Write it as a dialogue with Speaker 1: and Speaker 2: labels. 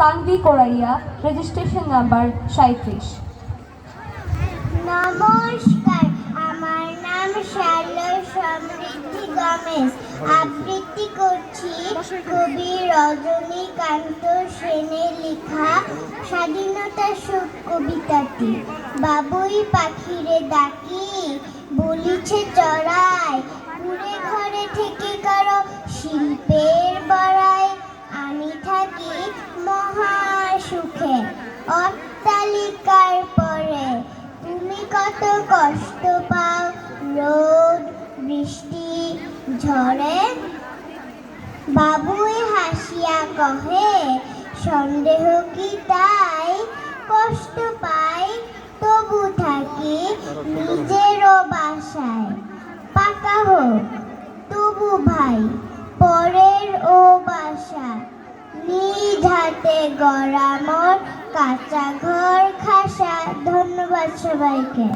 Speaker 1: তানভি কোরাইয়া registration number সাঁত্রিশ
Speaker 2: নমস্কার, আমার নাম শ্যালয় সমৃদ্ধি গমেশ। আবৃত্তি করছি কবি রজনীকান্ত সেনের লেখা স্বাধীনতা সুখ কবিতাটি। বাবুই পাখিরে ডাকি, বলিছে চড়াই। অট্টালিকার পরে তুমি কত কষ্ট পাও? রোদ, বৃষ্টি, ঝড়ে? বাবুই হাসিয়া কহে, সন্দেহ কি তাই? কষ্ট পাই, তবু থাকি নিজেরও বাসায়। পাকা হোক, তবু ভাই, পরের ও হাতে গড়া মোর কাঁচা ঘর খাসা ধন্যবাদ সবাইকে।